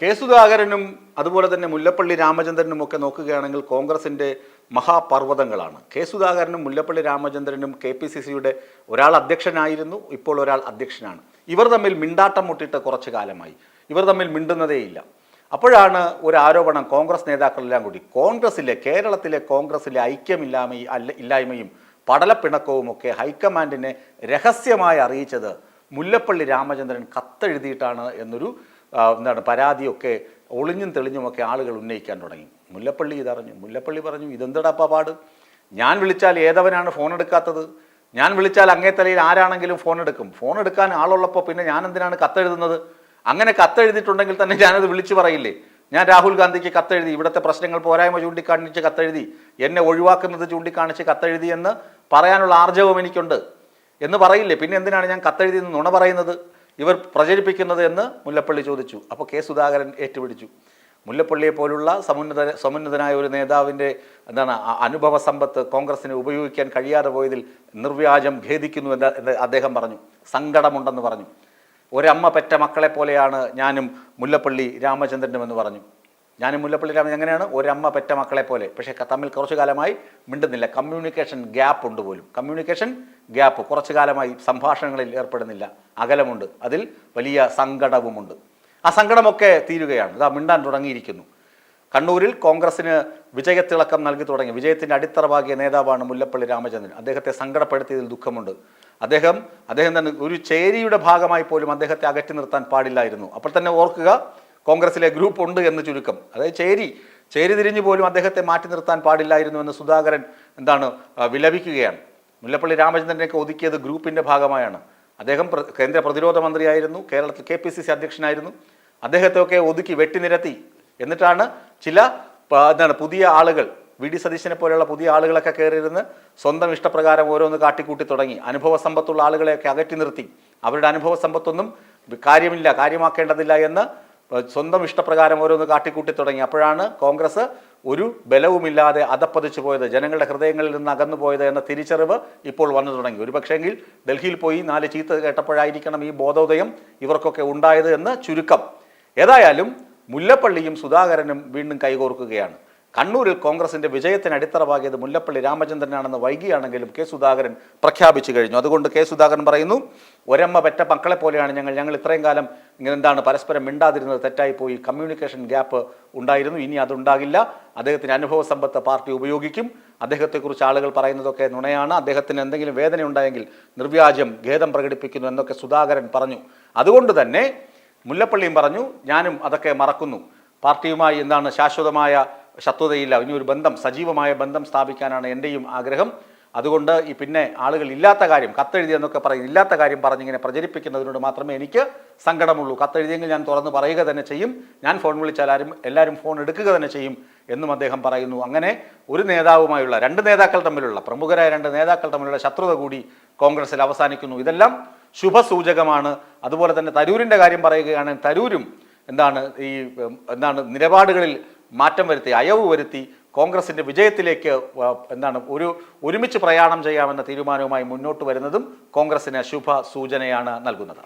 K സുധാകരനും അതുപോലെ തന്നെ മുല്ലപ്പള്ളി രാമചന്ദ്രനും ഒക്കെ നോക്കുകയാണെങ്കിൽ കോൺഗ്രസിന്റെ മഹാപർവതങ്ങളാണ്. കെ സുധാകരനും മുല്ലപ്പള്ളി രാമചന്ദ്രനും കെ പി സി സിയുടെ ഒരാൾ അധ്യക്ഷനായിരുന്നു ഇപ്പോൾ ഒരാൾ അധ്യക്ഷനാണ്. ഇവർ തമ്മിൽ മിണ്ടാട്ടം മുട്ടിട്ട് കുറച്ചു കാലമായി. ഇവർ തമ്മിൽ മിണ്ടുന്നതേയില്ല അപ്പോഴാണ് ഒരു ആരോപണം കോൺഗ്രസ് നേതാക്കളെല്ലാം കൂടി. കോൺഗ്രസിലെ കേരളത്തിലെ കോൺഗ്രസിലെ ഐക്യമില്ലായ്മ അല്ല ഇല്ലായ്മയും പടലപ്പിണക്കവും ഒക്കെ ഹൈക്കമാൻഡിനെ രഹസ്യമായി അറിയിച്ചത് മുല്ലപ്പള്ളി രാമചന്ദ്രൻ കത്തെഴുതിയിട്ടാണ് എന്നൊരു എന്താണ് പരാതിയൊക്കെ ഒളിഞ്ഞും തെളിഞ്ഞുമൊക്കെ ആളുകൾ ഉന്നയിക്കാൻ തുടങ്ങി. മുല്ലപ്പള്ളി ഇതറിഞ്ഞു. മുല്ലപ്പള്ളി പറഞ്ഞു ഇതെന്തടാ പാട്? ഞാൻ വിളിച്ചാൽ ഏതവനാണ് ഫോൺ എടുക്കാത്തത്? ഞാൻ വിളിച്ചാൽ അങ്ങേ തലയിൽ ആരാണെങ്കിലും ഫോൺ എടുക്കും. ഫോൺ എടുക്കാൻ ആളുള്ളപ്പോൾ പിന്നെ ഞാൻ എന്തിനാണ് കത്തെഴുതുന്നത്? അങ്ങനെ കത്തെഴുതിയിട്ടുണ്ടെങ്കിൽ തന്നെ ഞാനത് വിളിച്ചു പറയില്ലേ? ഞാൻ രാഹുൽ ഗാന്ധിക്ക് കത്തെഴുതി ഇവിടുത്തെ പ്രശ്നങ്ങൾ പോരായ്മ ചൂണ്ടിക്കാണിച്ച് കത്തെഴുതി എന്നെ ഒഴിവാക്കുന്നത് ചൂണ്ടിക്കാണിച്ച് കത്തെഴുതി എന്ന് പറയാനുള്ള ആർജവം എനിക്കുണ്ട്. എന്ന് പറയില്ലേ? പിന്നെ എന്തിനാണ് ഞാൻ കത്തെഴുതി എന്ന് നുണ പറയുന്നത്? ഇവർ പ്രചരിപ്പിക്കുന്നത് എന്ന് മുല്ലപ്പള്ളി ചോദിച്ചു. അപ്പോൾ കെ സുധാകരൻ ഏറ്റുപിടിച്ചു. മുല്ലപ്പള്ളിയെ പോലുള്ള സമുന്നത സമുന്നതനായ ഒരു നേതാവിന്റെ എന്താണ് അനുഭവ സമ്പത്ത് കോൺഗ്രസിന് ഉപയോഗിക്കാൻ കഴിയാതെ പോയതിൽ നിർവ്യാജം ഖേദിക്കുന്നു എന്ന് അദ്ദേഹം പറഞ്ഞു. സങ്കടമുണ്ടെന്ന് പറഞ്ഞു. ഒരമ്മ പെറ്റ മക്കളെ പോലെയാണ് ഞാനും മുല്ലപ്പള്ളി രാമചന്ദ്രനും എന്ന് പറഞ്ഞു. ഞാനും മുല്ലപ്പള്ളി രാമൻ എങ്ങനെയാണ്? ഒരമ്മ പെറ്റ മക്കളെ പോലെ. പക്ഷേ തമ്മിൽ കുറച്ചു കാലമായി മിണ്ടുന്നില്ല. കമ്മ്യൂണിക്കേഷൻ ഗ്യാപ്പ് ഉണ്ട് പോലും. Communication gap. കുറച്ചു കാലമായി സംഭാഷണങ്ങളിൽ ഏർപ്പെടുന്നില്ല. അകലമുണ്ട്. അതിൽ വലിയ സങ്കടവുമുണ്ട്. ആ സങ്കടമൊക്കെ തീരുകയാണ്. ഇതാ മിണ്ടാൻ തുടങ്ങിയിരിക്കുന്നു. കണ്ണൂരിൽ കോൺഗ്രസിന് വിജയത്തിളക്കം നൽകി തുടങ്ങി. വിജയത്തിന്റെ അടിത്തറ നേതാവാണ് മുല്ലപ്പള്ളി രാമചന്ദ്രൻ. അദ്ദേഹത്തെ സങ്കടപ്പെടുത്തിയതിൽ ദുഃഖമുണ്ട്. അദ്ദേഹം അദ്ദേഹം തന്നെ ഒരു ചേരിയുടെ ഭാഗമായി പോലും അദ്ദേഹത്തെ അകറ്റി നിർത്താൻ പാടില്ലായിരുന്നു. അപ്പോൾ തന്നെ ഓർക്കുക കോൺഗ്രസിലെ ഗ്രൂപ്പ് ഉണ്ട് എന്ന് ചുരുക്കം. അതായത് ചേരി ചേരി തിരിഞ്ഞു പോലും അദ്ദേഹത്തെ മാറ്റി നിർത്താൻ പാടില്ലായിരുന്നു എന്ന് സുധാകരൻ എന്താണ് വിലപിക്കുകയാണ്. മുല്ലപ്പള്ളി രാമചന്ദ്രനെയൊക്കെ ഒതുക്കിയത് ഗ്രൂപ്പിന്റെ ഭാഗമായാണ്. അദ്ദേഹം കേന്ദ്ര പ്രതിരോധ മന്ത്രിയായിരുന്നു കേരളത്തിൽ കെ പി സി സി അധ്യക്ഷനായിരുന്നു. അദ്ദേഹത്തെയൊക്കെ ഒതുക്കി വെട്ടിനിരത്തി എന്നിട്ടാണ് ചില എന്താണ് പുതിയ ആളുകൾ വി ഡി സതീശനെ പോലെയുള്ള പുതിയ ആളുകളൊക്കെ കയറിയിരുന്ന് സ്വന്തം ഇഷ്ടപ്രകാരം ഓരോന്ന് കാട്ടിക്കൂട്ടി തുടങ്ങി. അനുഭവ സമ്പത്തുള്ള ആളുകളെയൊക്കെ അകറ്റി നിർത്തി. അവരുടെ അനുഭവ സമ്പത്തൊന്നും കാര്യമില്ല കാര്യമാക്കേണ്ടതില്ല എന്ന് സ്വന്തം ഇഷ്ടപ്രകാരം ഓരോന്ന് കാട്ടിക്കൂട്ടി തുടങ്ങി. അപ്പോഴാണ് കോൺഗ്രസ് ഒരു ബലവുമില്ലാതെ അതപ്പതിച്ചു പോയത്. ജനങ്ങളുടെ ഹൃദയങ്ങളിൽ നിന്ന് അകന്നു പോയത് എന്ന തിരിച്ചറിവ് ഇപ്പോൾ വന്നു തുടങ്ങി. ഒരു പക്ഷേങ്കിൽ ഡൽഹിയിൽ പോയി നാല് ചീത്ത കേട്ടപ്പോഴായിരിക്കണം ഈ ബോധോദയം ഇവർക്കൊക്കെ ഉണ്ടായത് എന്ന് ചുരുക്കം. ഏതായാലും മുല്ലപ്പള്ളിയും സുധാകരനും വീണ്ടും കൈകോർക്കുകയാണ്. കണ്ണൂരിൽ കോൺഗ്രസിന്റെ വിജയത്തിന് അടിത്തറവാകിയത് മുല്ലപ്പള്ളി രാമചന്ദ്രനാണെന്ന് വൈകിയാണെങ്കിലും കെ സുധാകരൻ പ്രഖ്യാപിച്ചു കഴിഞ്ഞു. അതുകൊണ്ട് കെ സുധാകരൻ പറയുന്നു ഒരമ്മ പെറ്റ മക്കളെ പോലെയാണ് ഞങ്ങൾ. ഞങ്ങൾ ഇത്രയും കാലം ഇങ്ങനെ എന്താണ് പരസ്പരം മിണ്ടാതിരുന്നത്? തെറ്റായിപ്പോയി കമ്മ്യൂണിക്കേഷൻ ഗ്യാപ്പ് ഉണ്ടായിരുന്നു. ഇനി അതുണ്ടാകില്ല. അദ്ദേഹത്തിന് അനുഭവ സമ്പത്ത് പാർട്ടി ഉപയോഗിക്കും. അദ്ദേഹത്തെക്കുറിച്ച് ആളുകൾ പറയുന്നതൊക്കെ നുണയാണ്. അദ്ദേഹത്തിന് എന്തെങ്കിലും വേദന ഉണ്ടായെങ്കിൽ നിർവ്യാജം ഖേദം പ്രകടിപ്പിക്കുന്നു എന്നൊക്കെ സുധാകരൻ പറഞ്ഞു. അതുകൊണ്ട് തന്നെ മുല്ലപ്പള്ളിയും പറഞ്ഞു ഞാനും അതൊക്കെ മറക്കുന്നു. പാർട്ടിയുമായി എന്താണ് ശാശ്വതമായ ശത്രുതയില്ല. ഇനി ഒരു ബന്ധം സജീവമായ ബന്ധം സ്ഥാപിക്കാനാണ് എന്റെയും ആഗ്രഹം. അതുകൊണ്ട് ഈ പിന്നെ ആളുകൾ ഇല്ലാത്ത കാര്യം കത്തെഴുതിയെന്നൊക്കെ പറയും ഇല്ലാത്ത കാര്യം പറഞ്ഞിങ്ങനെ പ്രചരിപ്പിക്കുന്നതിനോട് മാത്രമേ എനിക്ക് സങ്കടമുള്ളൂ. കത്തെഴുതിയെങ്കിൽ ഞാൻ തുറന്ന് പറയുക തന്നെ ചെയ്യും. ഞാൻ ഫോൺ വിളിച്ചാൽ ആരും എല്ലാവരും ഫോൺ എടുക്കുക തന്നെ ചെയ്യും എന്നും അദ്ദേഹം പറയുന്നു. അങ്ങനെ ഒരു നേതാവുമായുള്ള രണ്ട് നേതാക്കൾ തമ്മിലുള്ള പ്രമുഖരായ രണ്ട് നേതാക്കൾ തമ്മിലുള്ള ശത്രുത കൂടി കോൺഗ്രസിൽ അവസാനിക്കുന്നു. ഇതെല്ലാം ശുഭസൂചകമാണ്. അതുപോലെ തന്നെ തരൂരിന്റെ കാര്യം പറയുകയാണെങ്കിൽ തരൂരും എന്താണ് ഈ എന്താണ് നിലപാടുകളിൽ മാറ്റം വരുത്തി അയവ് വരുത്തി കോൺഗ്രസിന്റെ വിജയത്തിലേക്ക് എന്താണ് ഒരു ഒരുമിച്ച് പ്രയാണം ചെയ്യാമെന്ന തീരുമാനവുമായി മുന്നോട്ട് വരുന്നതും കോൺഗ്രസിന് ശുഭ സൂചനയാണ് നൽകുന്നത്.